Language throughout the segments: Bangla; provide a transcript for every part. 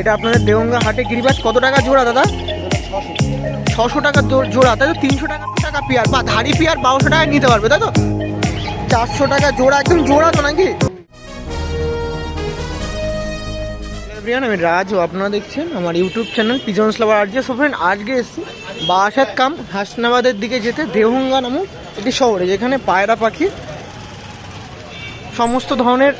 এটা আপনাদের দেওঙ্গা হাটে গিরিবাজ। কত টাকা জোড়া দাদা? ছশো টাকা জোড়া, তাই তো তিনশো টাকা টাকা পেয়ার। বা ধাড়ি পেয়ার বারোশো টাকা নিতে পারবে, তাই তো? চারশো টাকা জোড়া, একদম জোড়া তো নাকি? এভরিওয়ান আমি রাজু, আপনারা দেখছেন আমার YouTube channel pigeons lover RJ so friend আজকে এসেছি বাসাত কাম, হাসনাবাদের দিকে যেতে দেহঙ্গা নামক একটি শহরে, যেখানে পায়রা পাখি, সমস্ত ধরনের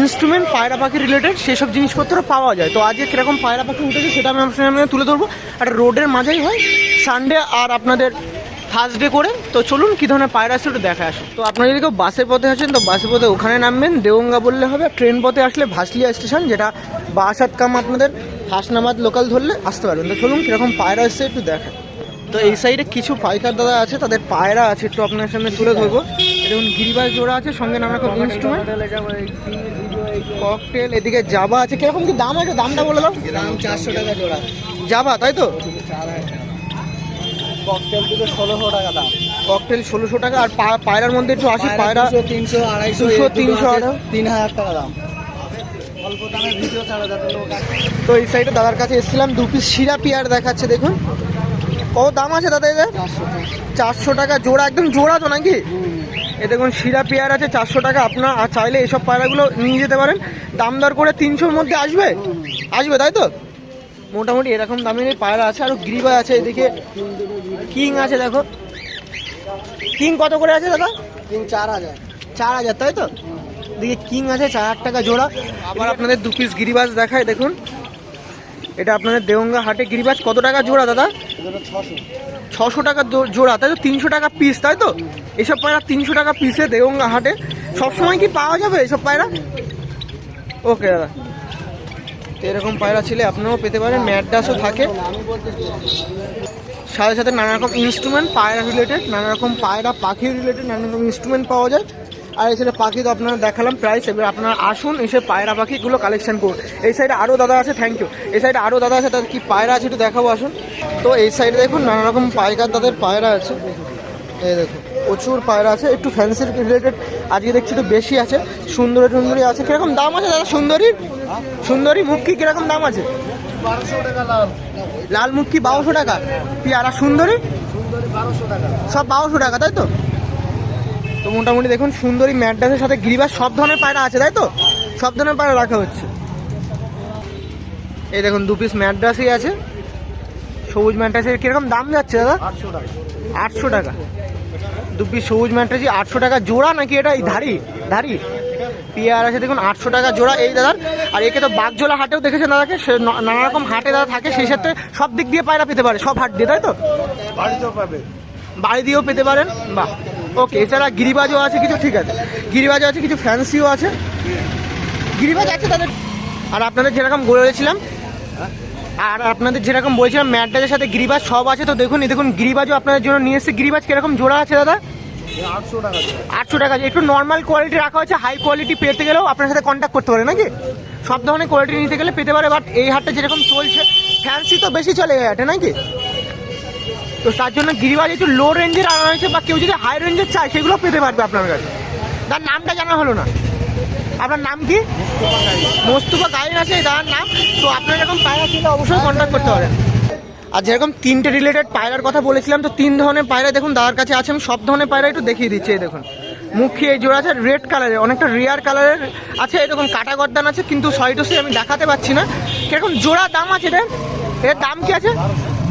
ইনস্ট্রুমেন্ট, পায়রা পাখি রিলেটেড সেসব জিনিসপত্র পাওয়া যায়। তো আজকে কীরকম পায়রা পাখি উঠেছে সেটা আমি আপনার সামনে তুলে ধরবো। আর রোডের মাঝেই হয় সানডে আর আপনাদের থার্সডে করে। তো চলুন কী ধরনের পায়রা আছে একটু দেখা আসুন তো আপনারা যদি কেউ বাসের পথে আসেন, তো বাসের পথে ওখানে নামবেন। দেওঙ্গা বললে হবে, ট্রেন পথে আসলে ভাসলিয়া স্টেশন, যেটা বাসাত কাম আপনাদের হাসনাবাদ লোকাল ধরলে আসতে পারবেন। তো চলুন কীরকম পায়রা এসছে একটু দেখেন তো এই সাইডে কিছু পাইকার দাদা আছে তাদের পায়রা আছে একটু আপনার সামনে তুলে ধরবো। দেখুন গিরিবাজ জোড়া আছে সঙ্গে নানা রকম ইনস্ট্রুমেন্ট ককটেল এদিকে জাবা আছে। কীরকম কি দাম আছে? দামটা বলে দাও। দাম চারশো টাকা জোড়া। জাবা তাই তো? ককটেল দুটো ষোলোশো টাকা দাম। ককটেল ষোলোশো টাকা আর পায়রার মধ্যে একটু আসি পায়রা তিনশো আড়াইশো তিনশো, তিন হাজার টাকা দাম। তো এই সাইডে দাদার কাছে এসেছিলাম দু পিস শিরা পিয়ার দেখাচ্ছে দেখুন। কত দাম আছে দাদা এদের? চারশো টাকা। জোড়া একদম জোড়া তো নাকি? এ দেখুন শিরা পেয়ার আছে চারশো টাকা। আপনার আর চাইলে এসব পায়রাগুলো নিয়ে যেতে পারেন। দাম দর করে তিনশোর মধ্যে আসবে? আসবে তাই তো? মোটামুটি এরকম দামের পায়রা আছে। আর গ্রিবা আছে এদিকে। কিং আছে দেখো। কিং কত করে আছে দাদা? তিন চার হাজার। চার হাজার তাই তো? এদিকে কিং আছে চার হাজার টাকা জোড়া। আবার আপনাদের দু পিস গিরিবাজ দেখায় দেখুন। এটা আপনাদের দেওঙ্গা হাটে গিরিবাজ কত টাকা জোড়া দাদা? ছশো। টাকা জোড়া তাই তো? তিনশো টাকা পিস তাই তো? এসব পায়রা তিনশো টাকা পিসে দেওঙ্গা হাটে। সবসময় কি পাওয়া যাবে এসব পায়রা? ওকে দাদা। তো এরকম পায়রা ছিলে আপনারাও পেতে পারেন ম্যাডাসও থাকে। সাথে সাথে নানা রকম ইনস্ট্রুমেন্ট পায়রা রিলেটেড নানা রকম পায়রা পাখি রিলেটেড নানা রকম ইনস্ট্রুমেন্ট পাওয়া যায়। আর এছাড়া পাখি তো আপনারা দেখালাম প্রাইস এবার আপনারা আসুন এসে পায়রা পাখিগুলো কালেকশন করুন। এই সাইডে আরও দাদা আছে থ্যাংক ইউ এই সাইডে আরও দাদা আছে তাদের কি পায়রা আছে একটু দেখাবো আসুন। তো এই সাইডে দেখুন নানা রকম পাইকার তাদের পায়রা আছে। এই দেখুন প্রচুর পায়রা আছে একটু ফ্যান্সির রিলেটেড আজকে দেখছি একটু বেশি আছে সুন্দরী সুন্দরী আছে। কীরকম দাম আছে দাদা? সুন্দরীর সুন্দরী মুখী কীরকম দাম আছে? লাল মুখী বারোশো টাকা। পেয়ারা সুন্দরী? সুন্দরী সব বারোশো টাকা তাই তো? তো মোটামুটি দেখুন সুন্দরী ম্যাডাসের সাথে গিরিবাস সব ধরনের পায়রা আছে তাই তো? সব ধরনের পায়রা রাখা হচ্ছে। এই দেখুন দু পিস ম্যাড্রাসই আছে। সবুজ ম্যাড্রাসের কীরকম দাম যাচ্ছে দাদা? আটশো টাকা। দু পিস সবুজ ম্যাট্রাসি আটশো টাকা জোড়া নাকি এটা? এই ধারি ধারি পিয়ার আছে দেখুন আটশো টাকা জোড়া এই দাদার। আর একে তো বাগজোলা হাটেও দেখেছেন দাদাকে? সে নানা রকম হাটে দাদা থাকে সেই সাথে সব দিক দিয়ে পায়রা পেতে পারে সব হাট দিয়ে তাই তো? বাড়িতেও পাবে। বাড়ি দিয়েও পেতে পারেন। বাহ। ওকে এছাড়া গিরিবাজও আছে, কিছু ঠিক আছে। গিরিবাজও আছে, কিছু ফ্যান্সিও আছে। গিরিবাজ আছে তাদের। আর আপনাদের যেরকম বলেছিলাম, আর আপনাদের যেরকম বলছিলাম ম্যাটডাজের সাথে গিরিবাজ সব আছে, তো দেখুন দেখুন, গিরিবাজও আপনাদের জন্য নিয়ে এসেছে। গিরিবাজ কীরকম জোড়া আছে দাদা? আটশো টাকা একটু নর্মাল কোয়ালিটি রাখা হয়েছে হাই কোয়ালিটি পেতে গেলেও আপনার সাথে কন্ট্যাক্ট করতে পারে, নাকি? সব ধরনের কোয়ালিটি নিতে গেলে পেতে পারে বাট এই হাটটা যেরকম চলছে ফ্যান্সি তো বেশি চলে এই হাটে, নাকি? তো তার জন্য গিরিবাজ একটু লো রেঞ্জের আনা হয়েছে বা কেউ যদি হাই রেঞ্জের চায়, সেগুলো পেতে পারবে আপনার কাছে। তার নামটা জানা হলো না। আপনার নাম কি? মোস্তুফা গাইন আছে দাদার নাম। তো আপনার এরকম পায়রা কিনলে অবশ্যই কন্ট্যাক্ট করতে পারেন আর যেরকম তিনটে রিলেটেড পায়রার কথা বলেছিলাম, তো তিন ধরনের পায়রা দেখুন, দাদার কাছে আছে, আমি সব ধরনের পায়রা একটু দেখিয়ে দিচ্ছি, এই দেখুন। মুখে এই জোড়া আছে রেড কালারের অনেকটা রিয়ার কালারের আছে এরকম কাটা গর্দান আছে, কিন্তু সয়টসে আমি দেখাতে পাচ্ছি না। কীরকম জোড়া দাম আছে রে এর দাম কি আছে?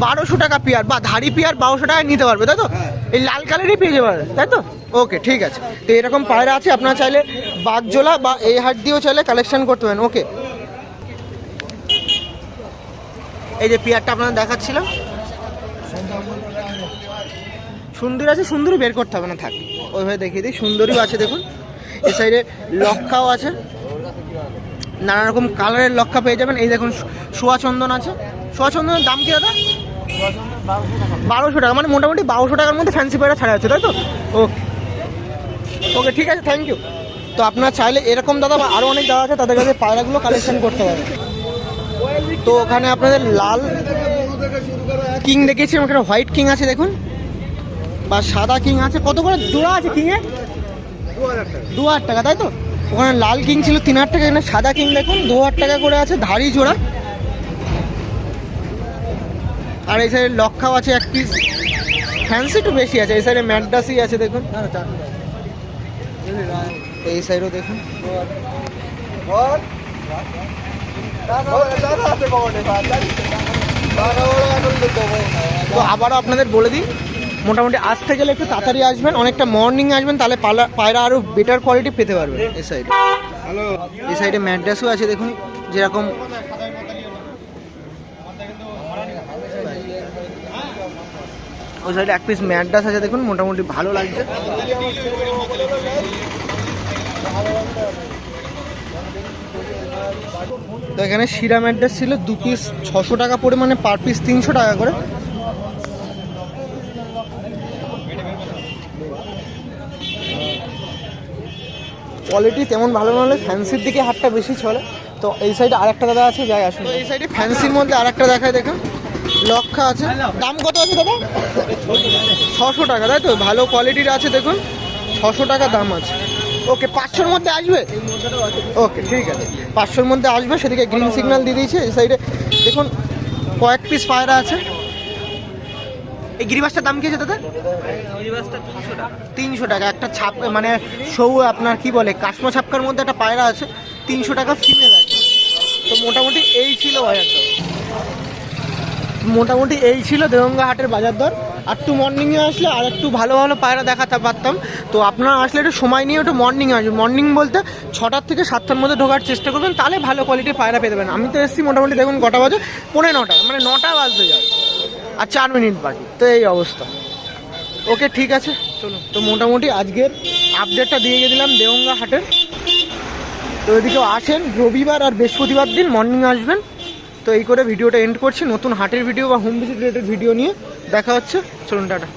বারোশো টাকা পেয়ার বা ধাড়ি পেয়ার বারোশো টাকায় নিতে পারবে তাই তো? এই লাল কালারই পেয়ে যাবে তাই তো? ওকে ঠিক আছে। তো এরকম পায়রা আছে আপনারা চাইলে বাগজোলা বা এই হাট দিয়েও চাইলে কালেকশন করতে পারেন। ওকে এই যে পেয়ারটা আপনারা দেখাচ্ছিলাম। সুন্দর আছে সুন্দরী বের করতে হবে না থাক। ওইভাবে দেখিয়ে দিই। সুন্দরীও আছে দেখুন। এই সাইডে লক্ষাও আছে। নানা রকম কালারের লক্ষা পেয়ে যাবেন। এই দেখুন সোয়া চন্দন আছে। সোয়া চন্দনের দাম কি দাদা? বারোশো টাকা মানে মোটামুটি বারোশো টাকার মধ্যে ফ্যান্সি পায়রা ছাড়া আছে তাই তো? ওকে ওকে ঠিক আছে থ্যাংক ইউ তো আপনার চাইলে এরকম দাদা বা আরও অনেক দাদা আছে, তাদের কাছে পায়রাগুলো কালেকশন করতে পারেন। তো ওখানে আপনাদের লাল কিং দেখেছি ওখানে হোয়াইট কিং আছে, দেখুন। বা সাদা কিং আছে, কত করে জোড়া আছে কিংয়ে? দু হাজার টাকা, তাই তো? ওখানে লাল কিং ছিল তিন হাজার টাকা, এখানে সাদা কিং দেখুন দু হাজার টাকা করে আছে, ধাড়ি জোড়া। আর এই সাইডে লক্ষাও আছে এক পিস ফ্যান্সি একটু বেশি আছে এই সাইডে ম্যাডাসি আছে দেখুন। এই সাইডও দেখুন। তো আবারও আপনাদের বলে দিই মোটামুটি আসতে গেলে একটু তাড়াতাড়ি আসবেন অনেকটা মর্নিং আসবেন তাহলে পায়রা আরও বেটার কোয়ালিটি পেতে পারবেন এই সাইডে এই সাইডে ম্যাড্রাসও আছে দেখুন যেরকম ওই সাইডে এক পিস ম্যাড্রাস আছে, দেখুন, মোটামুটি ভালো লাগছে। তো এখানে শিরা ম্যাড্রাস ছিল, দু পিস ছশো টাকা পড়ে মানে পার পিস তিনশো টাকা করে। কোয়ালিটি তেমন ভালো না হলে ফ্যান্সির দিকে হাটটা বেশি চলে তো এই সাইডে আরেকটা দাদা আছে, যাই আসুন। এই সাইডে ফ্যান্সির মধ্যে আরেকটা দেখায়, দেখুন। লক্ষা আছে। দাম কত আছে দাদা? ছশো টাকা, তাই তো? ভালো কোয়ালিটির আছে, দেখুন। ছশো টাকা দাম আছে। ওকে পাঁচশোর মধ্যে আসবে? ওকে ঠিক আছে। পাঁচশোর মধ্যে আসবে, সেদিকে গ্রিন সিগন্যাল দিয়ে দিয়েছে, এই সাইডে দেখুন, কয়েক পিস পায়রা আছে। এই গিরিবাসটার দাম কি আছে দাদা? তিনশো টাকা। একটা ছাপ মানে সৌ, আপনার কি বলে, কাশ্মা ছাপকার মধ্যে একটা পায়রা আছে। তিনশো টাকা ফিমেল আছে। তো মোটামুটি এই ছিল বাজার দর মোটামুটি এই ছিল দেগঙ্গা হাটের বাজার দর। আর একটু মর্নিংয়ে আসলে আর একটু ভালো ভালো পায়রা দেখাতে পারতাম। তো আপনারা আসলে একটু সময় নিয়ে একটু মর্নিংয়ে আসবেন। মর্নিং বলতে ছটার থেকে সাতটার মধ্যে ঢোকার চেষ্টা করবেন, তাহলে ভালো কোয়ালিটির পায়রা পেতে পারেন আমি তো এসেছি মোটামুটি দেখুন কটা বাজে? পনেরো নটা মানে নটা বাজতে যায়। আর চার মিনিট বাকি। তো এই অবস্থা। ওকে, ঠিক আছে। চলুন। তো মোটামুটি আজকের আপডেটটা দিয়ে গিয়ে দিলাম দেওঙ্গা হাটের। তো এদিকেও আসেন। রবিবার আর বৃহস্পতিবার দিন মর্নিং আসবেন। তো এই করে ভিডিওটা এন্ড করছি। নতুন হাটের ভিডিও বা হোম ভিজিট রিলেটেড ভিডিও নিয়ে দেখা হচ্ছে। চলুন টাটা।